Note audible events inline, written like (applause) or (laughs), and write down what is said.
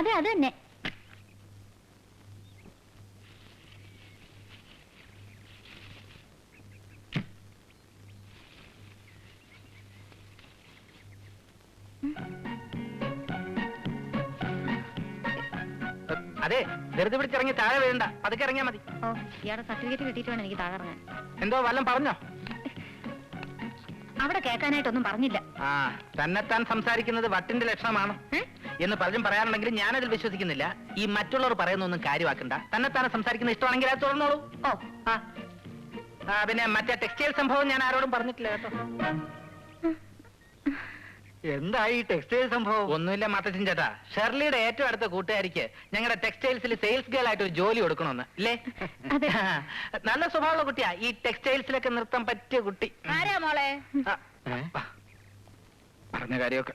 അതെ അത് തന്നെ. അതെ ധൃതി പിടിച്ചിറങ്ങി താഴെ വീഴണ്ട. പതുക്കെ ഇറങ്ങിയാ മതി. ഓ ഇയാളുടെ സർട്ടിഫിക്കറ്റ് കിട്ടിയിട്ട് വേണം എനിക്ക് തകർങ്ങാൻ എന്തോ വല്ലം പറഞ്ഞോ? അവിടെ കേൾക്കാനായിട്ടൊന്നും പറഞ്ഞില്ല. ആ തന്നെത്താൻ സംസാരിക്കുന്നത് വട്ടിന്റെ ലക്ഷണമാണ്. ഏ? എന്ന് പലരും പറയാറുണ്ടെങ്കിലും ഞാനതിൽ വിശ്വസിക്കുന്നില്ല. ഈ മറ്റുള്ളവർ പറയുന്നൊന്നും കാര്യമാക്കണ്ട. തന്നെ തന്നെ സംസാരിക്കുന്ന ഇഷ്ടമാണെങ്കിൽ അത് തുറന്നോളൂ ഓ ആ. ആ, പിന്നെ മറ്റേ ടെക്സ്റ്റൈൽ സംഭവം ഞാൻ ആരോടും പറഞ്ഞിട്ടില്ല കേട്ടോ. എന്തായി ടെക്സ്റ്റൈൽ സംഭവം? ഒന്നുമില്ല മാത്തച്ഛൻ ചേട്ടാ. ഷെർലിയുടെ ഏറ്റവും അടുത്ത കൂട്ടുകാരിക്ക് ഞങ്ങളുടെ ടെക്സ്റ്റൈൽസിൽ സെയിൽസ് ഗേൾ ആയിട്ട് ഒരു ജോലി കൊടുക്കണമെന്ന്. ഇല്ലേ? അതെ. (laughs) നല്ല സ്വഭാവമുള്ള കുട്ടിയാ. ഈ ടെക്സ്റ്റൈൽസിലൊക്കെ നൃത്തം പറ്റിയ കുട്ടി. ആരാ മോളെ? ആ, പറഞ്ഞ കാര്യമൊക്കെ